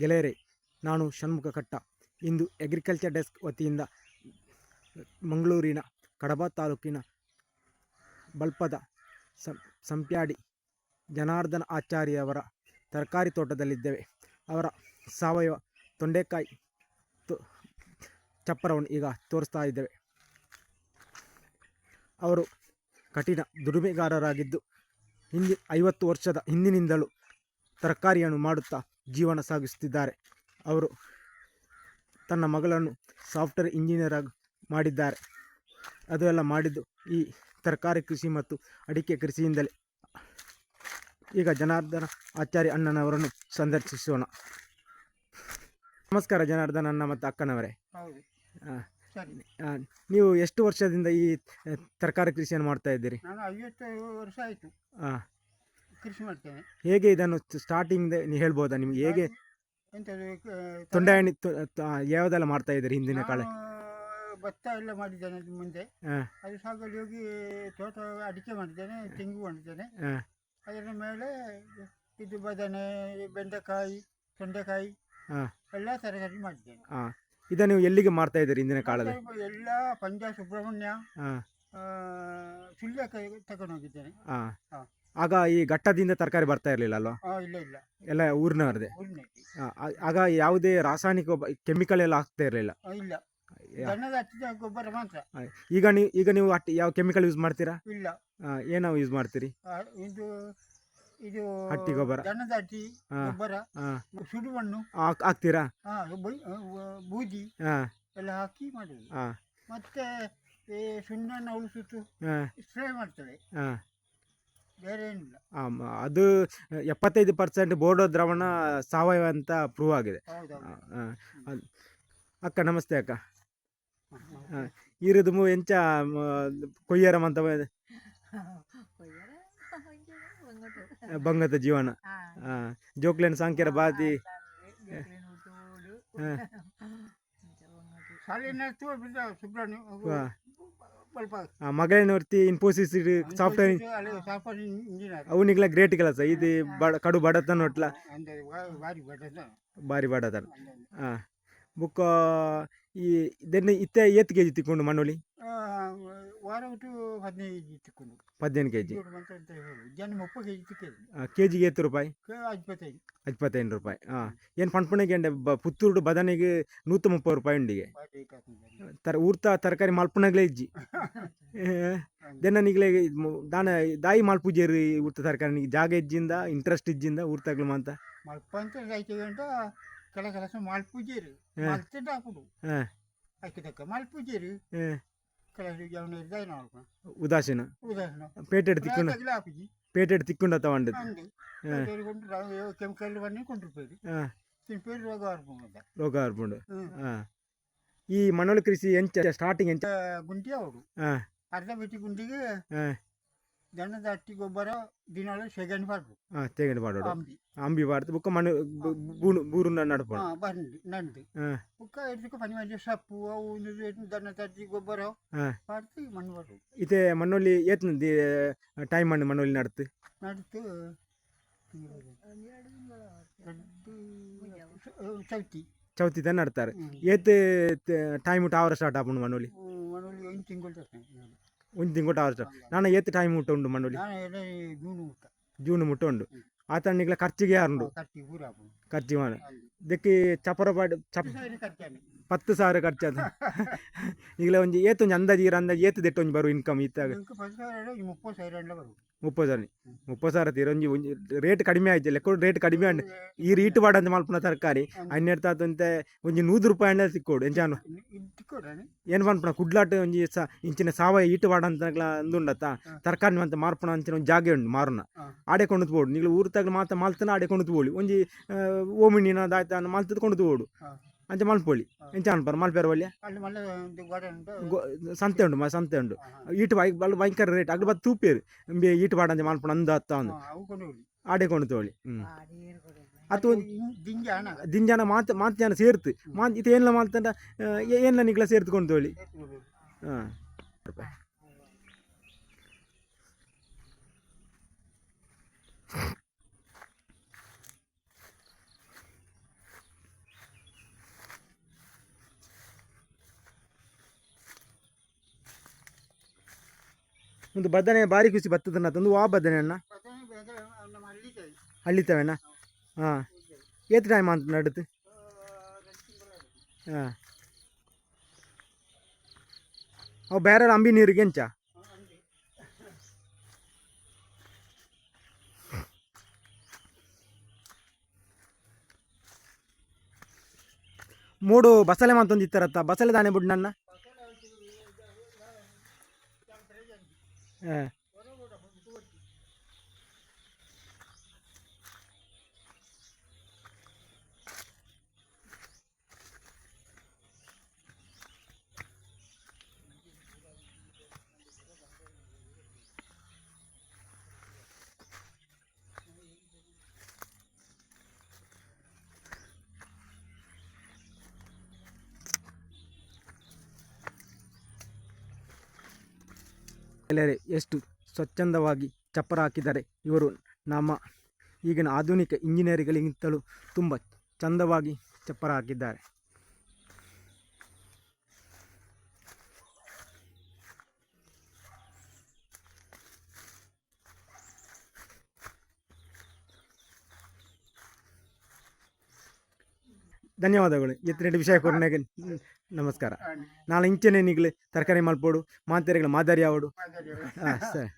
ಗೆಳೆಯರೇ, ನಾನು ಷಣ್ಮುಖ ಕಟ್ಟ ಇಂದು ಅಗ್ರಿಕಲ್ಚರ್ ಡೆಸ್ಕ್ ವತಿಯಿಂದ ಮಂಗಳೂರಿನ ಕಡಬ ತಾಲೂಕಿನ ಬಲ್ಪದ ಸಂಪ್ಯಾಡಿ ಜನಾರ್ದನ ಆಚಾರ್ಯವರ ತರಕಾರಿ ತೋಟದಲ್ಲಿದ್ದೇವೆ. ಅವರ ಸಾವಯವ ತೊಂಡೆಕಾಯಿ ತೊ, ಚಪ್ಪರವನ್ನು ಈಗ ತೋರಿಸ್ತಾ ಇದ್ದೇವೆ. ಅವರು ಕಠಿಣ ದುಡಿಮೆಗಾರರಾಗಿದ್ದು, ಹಿಂದಿ ಐವತ್ತು ವರ್ಷದ ಹಿಂದಿನಿಂದಲೂ ತರಕಾರಿಯನ್ನು ಮಾಡುತ್ತಾ ಜೀವನ ಸಾಗಿಸುತ್ತಿದ್ದಾರೆ. ಅವರು ತನ್ನ ಮಗಳನ್ನು ಸಾಫ್ಟ್ವೇರ್ ಇಂಜಿನಿಯರ್ ಆಗಿ ಮಾಡಿದ್ದಾರೆ. ಅದು ಎಲ್ಲ ಮಾಡಿದ್ದು ಈ ತರಕಾರಿ ಕೃಷಿ ಮತ್ತು ಅಡಿಕೆ ಕೃಷಿಯಿಂದಲೇ. ಈಗ ಜನಾರ್ದನ ಆಚಾರ್ಯ ಅಣ್ಣನವರನ್ನು ಸಂದರ್ಶಿಸೋಣ. ನಮಸ್ಕಾರ ಜನಾರ್ದನ ಅಣ್ಣ ಮತ್ತು ಅಕ್ಕನವರೇ. ನೀವು ಎಷ್ಟು ವರ್ಷದಿಂದ ಈ ತರಕಾರಿ ಕೃಷಿಯನ್ನು ಮಾಡ್ತಾ ಇದ್ದೀರಿ? ವರ್ಷ ಆಯಿತು. ಆ, ಕೃಷಿ ಮಾಡ್ತೇನೆ. ಹೇಗೆ ಇದನ್ನು ಸ್ಟಾರ್ಟಿಂಗ್ ಹೇಳ್ಬೋದಾ ನಿಮ್ಗೆ? ಹೇಗೆ ಎಂಥದ್ದು ಕ- ತೊಂಡೆ ಹಣ್ಣಿ ಯಾವುದೆಲ್ಲ ಮಾಡ್ತಾ ಇದ್ದೀರಿ ಹಿಂದಿನ ಕಾಲ? ನಾನು ಭತ್ತ ಎಲ್ಲ ಮಾಡಿದ್ದೇನೆ ಅದು ಮುಂದೆ. ಅದು ಸಾಗಲಿ ಹೋಗಿ ತೋಟ ಅಡಿಕೆ ಮಾಡಿದ್ದೇನೆ ತೆಂಗು ಮಾಡಿದ್ದೇನೆ. ಆ, ಅದರ ಮೇಲೆ ಇದು ಬದನೆ ಬೆಂಡೆಕಾಯಿ ತೊಂಡೆಕಾಯಿ ಹಾಂ ಎಲ್ಲ ತರಕಾರಿ ಮಾಡಿದ್ದೇನೆ. ಹಾಂ ಇದನ್ನು ನೀವು ಎಲ್ಲಿಗೆ ಮಾಡ್ತಾ ಇದ್ದೀರಿ ಹಿಂದಿನ ಕಾಲದಲ್ಲಿ? ಎಲ್ಲ ಪಂಜಾಬ್ ಸುಬ್ರಹ್ಮಣ್ಯ ಹಾಂ ಆ, ಸುಳ್ಯಕ್ಕೆ ತಗೊಂಡು ಹೋಗಿದ್ದೇನೆ ಆ. ಹಾ. ಆಗ ಈ ಘಟ್ಟದಿಂದ ತರಕಾರಿ ಬರ್ತಾ ಇರಲಿಲ್ಲ ಅಲ್ವಾ ಇಲ್ಲ ಇಲ್ಲ. ಎಲ್ಲ ಊರಿನವ್ರದೇ ಉಳ್ನೆ. ಆಗ ಯಾವುದೇ ರಾಸಾಯನಿಕ ಕೆಮಿಕಲ್ ಎಲ್ಲ ಹಾಕ್ತಾ ಇರಲಿಲ್ಲ? ಇಲ್ಲ. ದನದ ಹಚ್ಚಿದ ಗೊಬ್ಬರ ಮಾತ್ರ. ಈಗ ನೀವು ಈಗ ನೀವು ಅಟ್ ಯಾವ ಕೆಮಿಕಲ್ ಯೂಸ್ ಮಾಡ್ತೀರಾ? ಇಲ್ಲ. ಆ, ಏನೋ ಯೂಸ್ ಮಾಡ್ತೀರಿ? ಆ, ಇದು ಇದು ಹಟ್ಟಿ ಗೊಬ್ಬರ. ದನದ ಹಟ್ಟಿ ಗೊಬ್ಬರ ಆ, ಸುಡು ಮಣ್ಣು ಹಾಕ್- ಹಾಕ್ತೀರಾ? ಆ, ಬು- ಆ, ವ- ಬೂದಿ ಆ, ಎಲ್ಲ ಹಾಕಿ ಮಾಡುದು. ಆ, ಮತ್ತೆ ಈ ಸುಣ್ಣನ ಉಳಿಸುತ್ತು ಆ, ಸ್ಪ್ರೇ ಮಾಡ್ತೇವೆ. ಆ. ಬೇರೆ ಏನಿಲ್ಲ. ಅದು ಎಪ್ಪತ್ತೈದು ಪರ್ಸೆಂಟ್ ಬೋರ್ಡೋ ದ್ರವಣ ಸಾವಯವ ಅಂತ ಪ್ರೂವ್ ಆಗಿದೆ. ಹೌದೌದು. ಆ, ಆ, ಅಕ್ಕ ನಮಸ್ತೆ ಅಕ್ಕ. ಆ, ಈರದು ಮೂ ಎಂಚ ಮ- ಕೊಯ್ಯರಂ ಅಂತ ಬ- ಬಂಗದ ಜೀವನ. ಆ, ಜೋಕ್ಲೆನ್ ಸಾಂಕ್ಯರ ಬಾತಿ. ಹಾಂ. ಶಾಲೆನ ಬಿದ್ದ ಸುಬ್ರಹ್ಮಣ್ಯ ಆ, ಸ್ವಲ್ಪ ಆ, ಮಗಳೇನೋರ್ತಿ ಇನ್ಫೋಸಿಸ್ ಸಾಫ್ಟ್ವೇರ್ ಸಾಫ್ಟ್ವೇರ್ ಇಂಜಿನಿಯರ್ ಅವನಿಗೆಲ್ಲ ಗ್ರೇಟ್ ಕೆಲಸ ಇದು ಬಡ ಕಡು ಬಡತನ ಒಟ್ಲ. ಅಂದ್ರೆ ಬಾ- ಬಾರಿ ಬಡ್ಡ ಬಾರಿ ಬಡತನ. ಹಾಂ ಬುಕ್ಕ ಈ ಇದನ್ನ ಇತ್ತೆ ಏತ್ ಕೆ ಜಿ ತಿಕ್ಕೊಂಡು ಮಣ್ಣುಳಿ ವಾರ ಬಿಟ್ಟು ಹದಿನೈದು ತಿಕ್ಕೊಂಡು. ಪದಿನೆಂಟು ಕೆ ಜಿ ಜನ ಮುಪ್ಪತ್ತು ಕೆಜಿ ತಿಕ್ಕಿದ್ರು. ಕೆ ಜಿಗೆ ಏತ್ತು ರೂಪಾಯಿ? ಇಪ್ಪತ್ತೈದು ಇಪ್ಪತ್ತೈದು ರೂಪಾಯಿ. ಹಾಂ ಏನು ಪಣ್ಪಣಿಗೆ ಅಂಡೆ ಬ ಪುತ್ತೂರು ಬದನೆಗೆ ನೂತ ಮುಪ್ಪತ್ತು ರೂಪಾಯಿ ಉಂಡಿಗೆ. ತರ ಊರ್ತ ತರಕಾರಿ ಮಲ್ಪನಾಗ್ಲೇ ಇಜ್ಜಿ. ದೆನ್ನ ನಿಗ್ಲೆ ದಾನ ದಾಯಿ ಮಾಲ್ಪೂಜೇರಿ ಊರ್ತ ತರಕಾರಿ ಜಾಗ ಇಜ್ಜಿಂದ ಇಂಟ್ರೆಸ್ಟ್ ಇಜ್ಜಿಂದ ಊರ್ತಾಗ್ಲು ಅಂತ ಮಲ್ಪ ಅಂತ ಮಾಲ್ ಕೆಲಸ ಮಾಲ್ಪೂಜೇರು ಹಾ. ಮಲ್ತಿದ್ದ ಹಾಕುದು ಹಾಂ ಆಯ್ಕೆ ತಕ್ಕ ಮಾಲ್ಪೂಜೇರು ಕೆಲಸ ಅವನ ಇರ್ದಾಯ ನಾವು ಉದಾಸೀನ. ಉದಾಹರಣೆ ಪೇಟೆಡ್ ತಿಕ್ಕೊಂಡು. ಹಾಕುಜಿ ಪೇಟೆಡ್ ತಿಕ್ಕೊಂಡು ತಗೊಂಡದ್ದು ಕೆಮಿಕಲ್ ಬನ್ನಿ ಕೊಂಡಿರ್ಬೋದು ಹಾಂ. ತಿನ್ಪೇರು ರೋಗ ಬರ್ಬೋದು ರೋಗ ಹರ್ಕೊಂಡು ಈ ಮಣ್ಣೊಳ ಕೃಷಿ ಎಂಚ ಸ್ಟಾರ್ಟಿಂಗ್ ಎಂಚ ಗುಂಡಿ ಅವರು. ಅರ್ಧ ಬಿಟ್ಟಿ ಗುಂಡಿಗೆ ದನದ ಅಟ್ಟಿ ಗೊಬ್ಬರ ದಿನಾಲು ಮಾಡ್ಬೇಕು ಹಾಂ ತೇಗಂಡು ಬಾಡೋಡು ಅಂಬಿ. ಬಾಡ್ದು ಬುಕ್ಕ ಮಣ್ಣು ಬು- ಬೂನು ಬೂರು ನಡ್ಪೋಣ ಹಾ ಬಂದು ನಂದು. ಬುಕ್ಕ ಪನಿ ಮಂಜು ಸಪ್ಪು ಅವು ತಟ್ಟಿ ಗೊಬ್ಬರ ಮಾಡ್ತಿ ಮಣ್ಣು ಬರೋದು ಏತ್ ಟೈಮ್ ಮಣ್ಣು ಮಣ್ಣೊಳ್ಳಿ ನಡ್ತು ನಡ್ದು ಚೌತಿ. ಚೌತಿ ತನ ನಡ್ತಾರೆ. ಹ್ಮ್. ಏತ್ ಟೈಮ್ ಟಾವರ್ ಸ್ಟಾರ್ಟ್ ಆಪುಂಡು ಮಣ್ಣಲ್ಲಿ. ಮಣ್ಣಲ್ಲಿ ಒಂದು ತಿಂಗಳು ತಿಂಗಳು ಅವರ ಸ್ಟಾರ್ಟ್ ನಾನು ಏತ್ ಟೈಮ್ ಮುಟ್ಟ ಉಂಡು ಮಂಡೋಲಿ ಜೂನು ಮುಟ್ಟ ಉಂಡು. ಆತನಿಗ್ಲ ಖರ್ಚಿಗೆ ಯಾರುಂಡು ಖರ್ಚು ಮಾಡ. ಇದಕ್ಕೆ ಚಪರ ಪಾಡ್ ಚಪ್ ಪತ್ತು ಸಾವಿರ ಖರ್ಚಾದ. ಈಗ ಒಂದು ಏತು ಅಂದಾಜು ಇರ ಅಂದಾಜು ಏತು ದೆಟ್ಟು ಒಂಜಿ ಬರು ಇನ್ಕಮ್ ಇತ್ತಾಗ ಪತ್ತು ಸಾವಿರ ಮುಪ್ಪ ಮುಪ್ಪತ್ತು ಸಾವಿರ ಮುಪ್ಪತ್ತು ತೀರ ಒಂಜಿ ರೇಟ್ ಕಡಿಮೆ ಆಯ್ತು. ಲೆಕ್ಕ ರೇಟ್ ಕಡಿಮೆ ಆಂಡ್ ಈ ರೀಟ್ ಬಾಡಂತ ಮಲ್ಪನ ತರಕಾರಿ. ಹನ್ನೆರಡು ತಾತಂತೆ ಒಂಜಿ ನೂರು ರೂಪಾಯಿ ಅಂಡ ಸಿಕ್ಕೋಡು ಎಂಚಾನು ಏನು ಪನ್ಪನ ಕುಡ್ಲಾಟ ಒಂಜಿ ಸ ಇಂಚಿನ ಸಾವಯ ಈಟು ಬಾಡಂತ ಅಂದುಂಡತ್ತ? ತರಕಾರಿ ಅಂತ ಮಾರ್ಪಣ ಅಂಚಿನ ಒಂದು ಜಾಗ ಉಂಡು ಮಾರುನ. ಆಡೆ ಕೊಂಡು ಬೋಡು ನೀವು ಊರು ಮಾತ ಮಾಲ್ತನ ಆಡೆ ಕೊಂಡು ಬೋಳಿ ಒಂಜಿ ಓಮಿಣಿನ ದಾಯ್ತಾನ ದಾಯ್ತ ಮಾಲ್ತದ ಕೊಂಡು ಹಾ. ಅಂಚ ಮಲ್ಪೋಳಿ ಎಂಚ ಅನ್ಪಾರ? ಮಲ್ಪೇರ ಒಳ್ಳೆ ಒಂದು ಸಂತೆ ಉಂಡು ಮ ಸಂತೆ ಉಂಡು ಈಟು ಬೈ ಬಲ್ಲ ಭಯಂಕರ ರೇಟ್ ಅಗ್ಲು ಬತ್ತು ತೂಪೇರು ಎಂಬಿ ಈಟು ಬಾಡಂತ ಮಲ್ಪಣ ಅಂದ ಅತ್ತ ಹಾ, ಅಂದು ಅವು ಕೊಂಡು ಹೋಗಿ ಆಡೆ ಕೊಂಡು ತೋಳಿ. ಒಂದ್ ದಿಂಜ ಹಣ ದಿಂಜಾನ ಮಾತ ಮಾತು ಜನ ಸೇರ್ತು ಮಾತ್ ಇದು ಏನ್ಲ ಮಾಲ್ತಂಡ? ಏನ್ಲ ನಿಗ್ಲ ಸೇರ್ತ್ಕೊಂಡು ತೋಳಿ? ಹಾಂ. ಒಂದು ಬದನೆ ಬಾರಿ ಖುಷಿ ಬರ್ತದನ್ನ ತಂದು ಆ ಬದನೆ ಅಣ್ಣ ಹಾಂ. ಏತ್ ಟೈಮ್ ಅಂತ ನಡುತ್ತೆ ಹಾಂ. ಅವು ಬೇರೆ ಅಂಬಿ ನೀರಿಗೆ ಎಂಚ ಮೂಡು ಬಸಳೆ ಮಂತೊಂದು ಇತ್ತಾರತ್ತ ಬಸಳೆ ದಾನೆ ಬಿಡು ನನ್ನ. ಹಾಂ ಎಲ್ಲರೇ ಎಷ್ಟು ಸ್ವಚ್ಛಂದವಾಗಿ ಚಪ್ಪರ ಹಾಕಿದ್ದಾರೆ. ಇವರು ನಮ್ಮ ಈಗಿನ ಆಧುನಿಕ ಇಂಜಿನಿಯರ್ಗಳಿಗಿಂತಲೂ ತುಂಬ ಚಂದವಾಗಿ ಚಪ್ಪರ ಹಾಕಿದ್ದಾರೆ. ಧನ್ಯವಾದಗಳು. ಎತ್ತಿನ ವಿಷಯ ಕೊರನೆಗೆ ನಮಸ್ಕಾರ. ನಾಳೆ ಇಂಚೆನೆ ನಿಗ್ಲೆ ತರಕಾರಿ ಮಲ್ಪೋಡು ಮಾತೆರೆಗಳ ಮಾದರಿ ಆವಡು ಹಾಂ ಸರಿ.